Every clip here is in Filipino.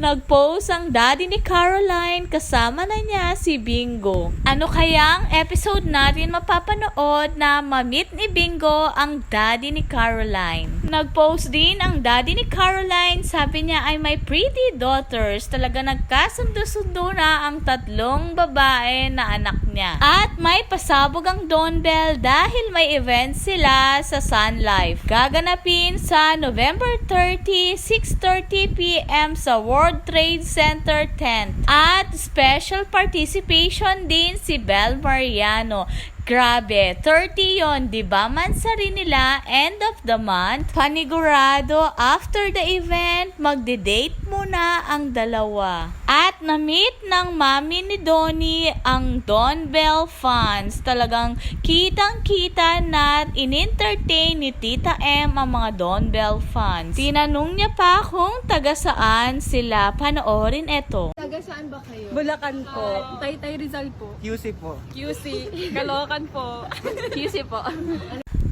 Nag-post ang daddy ni Caroline kasama na niya si Bingo. Ano kayang episode natin mapapanood na mamit ni Bingo ang daddy ni Caroline? Nag-post din ang daddy ni Caroline, sabi niya ay may pretty daughters. Talaga nagkasundo-sundo na ang tatlong babae na anak niya. At may pasabog ang Don Bell dahil may event sila sa Sun Life. Gaganapin sa November 30, 6.30pm sa World Trade Center tent. At special participation din si Bel Mariano. Grabe, 30 yon, di ba? Mansari nila, end of the month. Panigurado, after the event, magde-date muna ang dalawa. At na-meet ng mami ni Donnie ang Don Bell fans. Talagang kitang-kita na in-entertain ni Tita M ang mga Don Bell fans. Tinanong niya pa kung taga saan sila. Panoorin eto. Taga saan ba kayo? Bulacan po. Taytay Rizal po. QC po. QC. Kalokan po. QC po.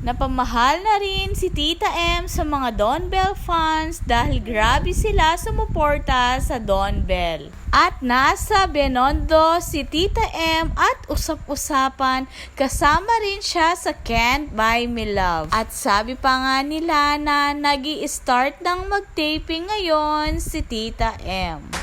Napamahal na rin si Tita M sa mga Don Bell fans dahil grabe sila sumuporta sa Don Bell. At nasa Benondo si Tita M at usap-usapan kasama rin siya sa Can't Buy Me Love. At sabi pa nga nila na nag start ng mag-taping ngayon si Tita M.